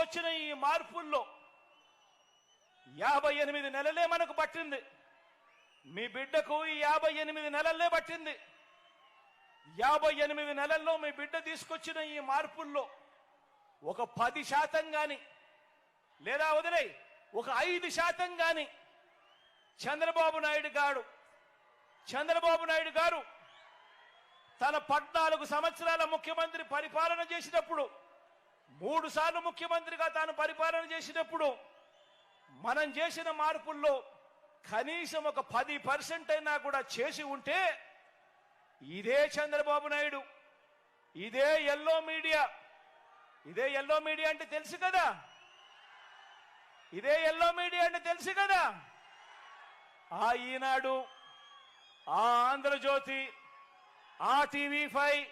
వచ్చిన ఈ మార్పుల్లో యాభై ఎనిమిది నెలలే మనకు పట్టింది. మీ బిడ్డకు ఈ యాభై ఎనిమిది నెలలే పట్టింది. యాభై ఎనిమిది నెలల్లో మీ బిడ్డ తీసుకొచ్చిన ఈ మార్పుల్లో ఒక పది శాతం కానీ లేదా వదిలే ఒక ఐదు శాతం కాని చంద్రబాబు నాయుడు గారు చంద్రబాబు నాయుడు గారు తన పద్నాలుగు సంవత్సరాల ముఖ్యమంత్రి పరిపాలన చేసినప్పుడు మూడు సార్లు ముఖ్యమంత్రిగా తాను పరిపాలన చేసినప్పుడు మనం చేసిన మార్పుల్లో కనీసం ఒక పది పర్సెంట్ అయినా కూడా చేసి ఉంటే ఇదే చంద్రబాబు నాయుడు ఇదే ఎల్లో మీడియా. ఇదే ఎల్లో మీడియా అంటే తెలుసు కదా? ఇదే ఎల్లో మీడియా అంటే తెలుసు కదా? ఆ ఈనాడు ఆ ఆంధ్రజ్యోతి ఆ టీవీ ఫైవ్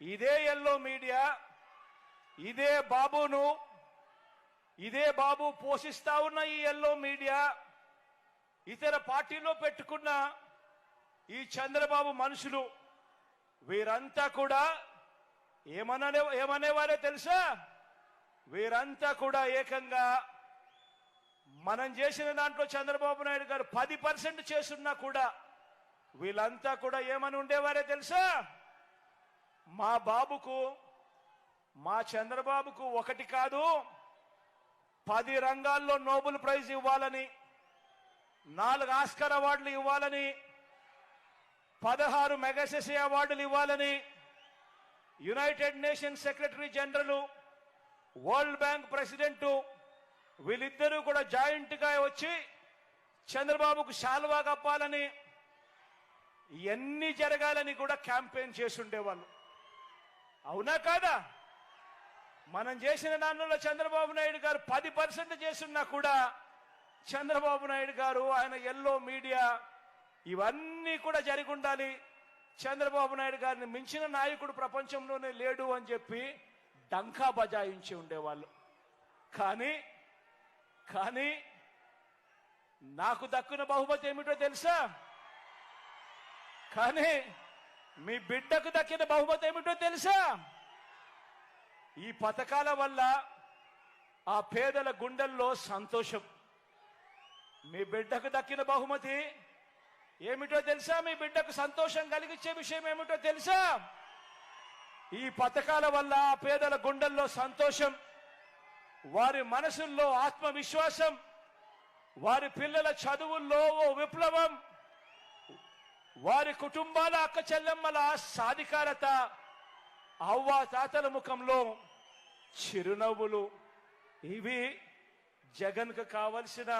ఇదే ఎల్లో మీడియా. ఇదే బాబును ఇదే బాబు పోషిస్తా ఉన్న ఈ ఎల్లో మీడియా ఇతర పార్టీలో పెట్టుకున్న ఈ చంద్రబాబు మనుషులు వీరంతా కూడా ఏమనే ఏమనేవారే తెలుసా? వీరంతా కూడా ఏకంగా మనం చేసిన దాంట్లో చంద్రబాబు నాయుడు గారు పది పర్సెంట్ చేస్తున్నా కూడా వీళ్ళంతా కూడా ఏమని ఉండేవారే తెలుసా? మా బాబుకు మా చంద్రబాబుకు ఒకటి కాదు పది రంగాల్లో నోబెల్ ప్రైజ్ ఇవ్వాలని నాలుగు ఆస్కర్ అవార్డులు ఇవ్వాలని పదహారు మెగాసెసీ అవార్డులు ఇవ్వాలని United Nations secretary general world bank president వీళ్ళిద్దరూ కూడా జాయింట్గా వచ్చి చంద్రబాబుకు శాలువా కప్పాలని ఇవన్నీ జరగాలని కూడా క్యాంపెయిన్ చేసుండేవాళ్ళు. అవునా కాదా? మనం చేసిన దానిలో చంద్రబాబు నాయుడు గారు పది పర్సెంట్ చేస్తున్నా కూడా చంద్రబాబు నాయుడు గారు ఆయన ఎల్లో మీడియా ఇవన్నీ కూడా జరిగి ఉండాలి చంద్రబాబు నాయుడు గారిని మించిన నాయకుడు ప్రపంచంలోనే లేడు అని చెప్పి డంకా బజాయించి ఉండేవాళ్ళు. కానీ కానీ నాకు దక్కున బహుమతి ఏమిటో తెలుసా? కానీ మీ బిడ్డకు దక్కిన బహుమతి ఏమిటో తెలుసా? ఈ పథకాల వల్ల ఆ పేదల గుండెల్లో సంతోషం. మీ బిడ్డకు దక్కిన బహుమతి ఏమిటో తెలుసా? మీ బిడ్డకు సంతోషం కలిగించే విషయం ఏమిటో తెలుసా? ఈ పథకాల వల్ల ఆ పేదల గుండెల్లో సంతోషం వారి మనసుల్లో ఆత్మవిశ్వాసం వారి పిల్లల చదువుల్లో ఓ విప్లవం వారి కుటుంబాల అక్క చెల్లెమ్మల సాధికారత అవ్వ తాతల ముఖంలో చిరునవ్వులు. ఇవి జగన్కు కావలసిన